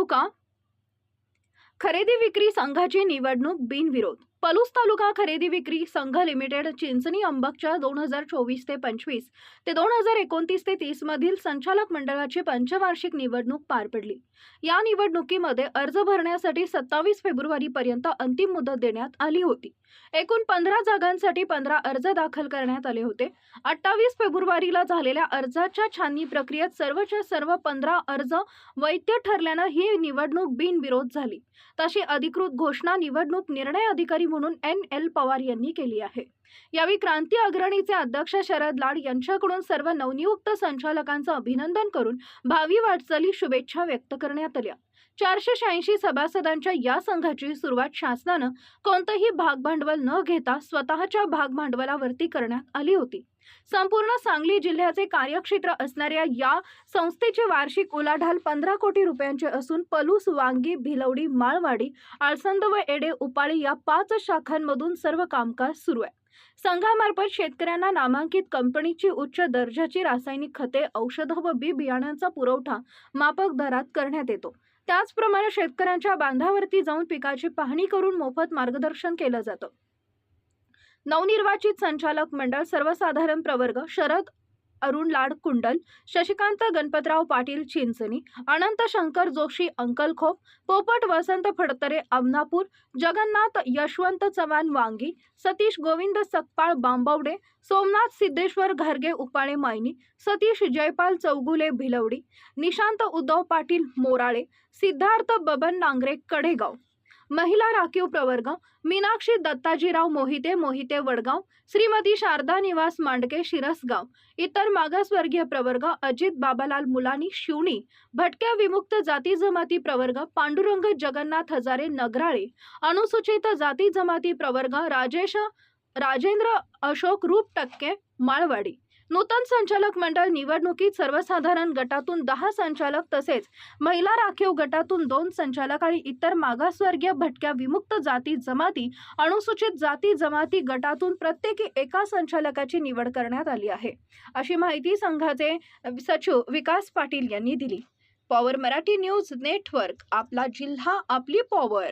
तालुका खरेदी विक्री संघाची निवडणूक बिनविरोध पलूस तालुका खरेदी विक्री संघ लिमिटेड चिंचणी अंबकच्या दोन हजार चोवीस ते पंचवीस ते दोन हजार एकोणतीस ते तीस मधील संचालक मंडळाची पंचवार्षिक निवडणूक पार पडली. या निवडणुकीमध्ये अर्ज भरण्यासाठी सत्तावीस फेब्रुवारी पर्यंत अंतिम मुदत देण्यात आली होती. एकूण पंधरा जागांसाठी पंधरा अर्ज दाखल करण्यात आले होते. अठ्ठावीस फेब्रुवारीला झालेल्या अर्जाच्या छाननी प्रक्रियेत सर्वच्या सर्व पंधरा अर्ज वैध ठरल्यानं ही निवडणूक बिनविरोध झाली. तशी अधिकृत घोषणा निवडणूक निर्णय अधिकारी म्हणून एन एल पवार यांनी केली आहे. यावेळी क्रांती अग्रणीचे अध्यक्ष शरद लाड यांच्याकडून सर्व नवनियुक्त संचालकांचं अभिनंदन करून भावी वाटचाली शुभेच्छा व्यक्त करण्यात आल्या. चारशे शहाऐंशी सभासदांच्या या संघाची सुरुवात शासनानं कोणतंही भागभांडवल न घेता स्वतःच्या भागभांडवलावरती करण्यात आली होती. संपूर्ण सांगली जिल्ह्याचे कार्यक्षेत्र असणाऱ्या या संस्थेची वार्षिक उलाढाल पंधरा कोटी रुपयांची असून पलूस वांगी भिलवडी माळवाडी आळसंद व एडे उपाळी या पाच शाखांमधून सर्व कामकाज सुरू आहे. संघामार्फत शेतकऱ्यांना नामांकित कंपनीची उच्च दर्जाची रासायनिक खते औषधं व बी बियाण्यांचा पुरवठा माफक दरात करण्यात येतो. त्याचप्रमाणे शेतकऱ्यांच्या बांधावरती जाऊन पिकाची पाहणी करून मोफत मार्गदर्शन केलं जातं. नवनिर्वाचित संचालक मंडळ सर्वसाधारण प्रवर्ग शरद अरुण लाड कुंडल शशिकांत गणपतराव पाटील चिंचणी अनंत शंकर जोशी अंकलखोप पोपट वसंत फडतरे अमनापूर जगन्नाथ यशवंत चव्हाण वांगी सतीश गोविंद सकपाळ बांबवडे सोमनाथ सिद्धेश्वर घरगे उपाळे मायनी सतीश जयपाल चौगुले भिलवडी निशांत उद्धव पाटील मोराळे सिद्धार्थ बबन नांगरे कडेगाव. महिला राखीव प्रवर्ग मीनाक्षी दत्ताजीराव मोहिते मोहिते वडगाव श्रीमती शारदा निवास मांडके शिरसगाव इतर मागासवर्गीय प्रवर्ग अजित बाबालाल मुलानी शिवणी भटक्या विमुक्त जाती जमाती प्रवर्ग पांडुरंग जगन्नाथ हजारे नगराळे अनुसूचित जाती जमाती प्रवर्ग राजेश राजेंद्र अशोक रूप टक्के माळवाडी नूतन संचालक मंडळ निवडणुकीत सर्वसाधारण गटातून दहा संचालक तसेच महिला राखीव गटातून दोन संचालक आणि इतर मागासवर्गीय भटक्या विमुक्त जाती जमाती अनुसूचित जाती जमाती गटातून प्रत्येकी एका संचालकाची निवड करण्यात आली आहे. अशी माहिती संघाचे सचिव विकास पाटील यांनी दिली. पॉवर मराठी न्यूज नेटवर्क आपला जिल्हा आपली पॉवर.